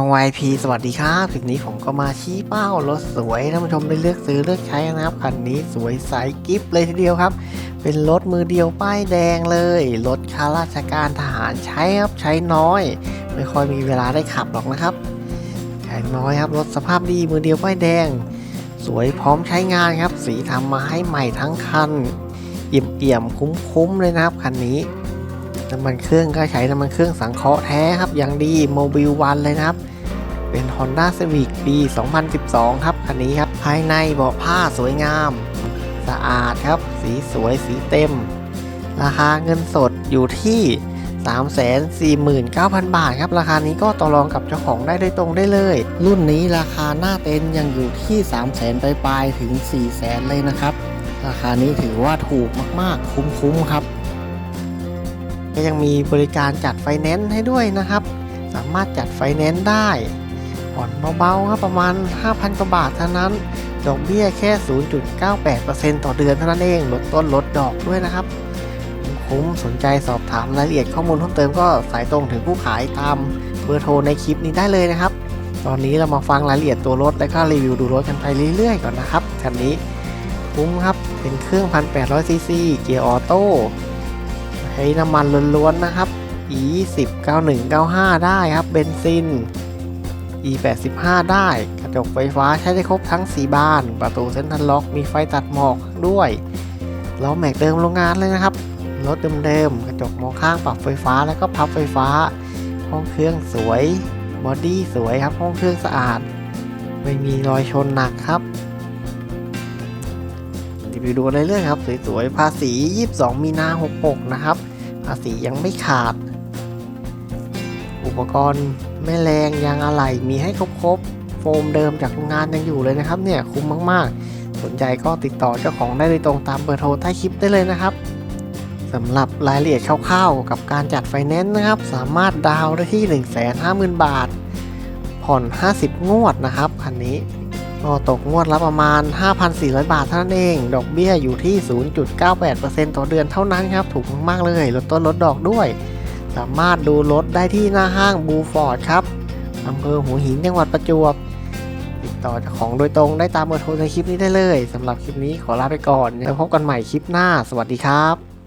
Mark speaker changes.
Speaker 1: น้องวายพีสวัสดีครับคลิปนี้ผมก็มาชี้เป้ารถสวยท่านผู้ชมได้เลือกซื้อเลือกใช้นะครับคันนี้สวยใสกิฟเลยทีเดียวครับ เป็นรถมือเดียวป้ายแดงเลยรถข้าราชการทหารใช้ครับใช้น้อย ไม่ค่อยมีเวลาได้ขับหรอกนะครับใช้น้อยครับรถสภาพดีมือเดียวป้ายแดง สวยพร้อมใช้งานครับ สีทำมาให้ใหม่ทั้งคันเอี่ยมเอี่ยมๆคุ้มๆเลยนะครับคันนี้ น้ำมันเครื่องก็ใช้น้ำมันเครื่องสังเคราะห์แท้ครับ อย่างดีโมบิลวันเลยนะครับ เป็น Honda Civic ปี 2012 ครับ คันนี้ครับ ภายในเบาะผ้าสวยงาม สะอาดครับ สีสวยสีเต็ม ราคาเงินสดอยู่ที่349,000 บาทครับ ราคานี้ก็ต่อรองกับเจ้าของได้โดยตรงได้เลย รุ่นนี้ราคาหน้าเต็นยังอยู่ที่ 300,000ปลายๆถึง 400,000 เลยนะครับ ราคานี้ถือว่าถูกมากๆ คุ้มๆครับ ก็ยังมีบริการจัดไฟแนนซ์ให้ด้วยนะครับ สามารถจัดไฟแนนซ์ได้ผ่อนเบาๆครับประมาณ 5,000กว่าบาทเท่านั้น ดอกเบี้ยแค่ 0.98%ต่อเดือนเท่านั้นเองลดต้นลดดอกด้วยนะครับ คุ้มสนใจสอบถามรายละเอียดข้อมูลเพิ่มเติมก็สายตรงถึงผู้ขายตามเบอร์โทรในคลิปนี้ได้เลยนะครับ ตอนนี้เรามาฟังรายละเอียดตัวรถและก็รีวิวดูรถกันไปเรื่อยๆก่อนนะครับคันนี้คุ้มครับเป็นเครื่อง 1,800ซีซีเกียร์ออโต้ ช้น้ำมันล้วนๆนะครับ E 10 91 95 ได้ครับเบนซิน E 85 ได้ กระจกไฟฟ้าใช้ได้ครบทั้ง 4 บาน ประตูเซ็นทรัลล็อกมีไฟตัดหมอกด้วยล้อแม็กเดิมโรงงานเลยนะครับ รถเดิมๆ กระจกมองข้างปรับไฟฟ้าแล้วก็พับไฟฟ้า ห้องเครื่องสวย บอดี้สวยครับ ห้องเครื่องสะอาด ไม่มีรอยชนหนักครับ รีวิวดูกันเรื่อยๆครับสวยๆภาษี 22 มีนา66 นะครับ ภาษียังไม่ขาด อุปกรณ์แม่แรงยางอะไหล่มีให้ครบๆ โฟมเดิมจากโรงงานยังอยู่เลยนะครับเนี่ยคุ้มมากๆ สนใจก็ติดต่อเจ้าของได้โดยตรงตามเบอร์โทรใต้คลิปได้เลยนะครับสำหรับรายละเอียดคร่าวๆ กับการจัดไฟแนนซ์นะครับ สามารถดาวน์ได้ที่ 150,000 บาท ผ่อน 50 งวดนะครับคันนี้ ก็ตกงวดละประมาณ 5,400 บาทเท่านั้นเอง ดอกเบี้ยอยู่ที่ 0.98%ต่อเดือนเท่านั้นครับ ถูกมากๆเลยลดต้นลดดอกด้วย สามารถดูรถได้ที่หน้าห้างบูฟอร์ดครับอำเภอหัวหินจังหวัดประจวบ ติดต่อเจ้าของโดยตรงได้ตามเบอร์โทรในคลิปนี้ได้เลยสำหรับคลิปนี้ขอลาไปก่อนแล้วพบกันใหม่คลิปหน้า สวัสดีครับ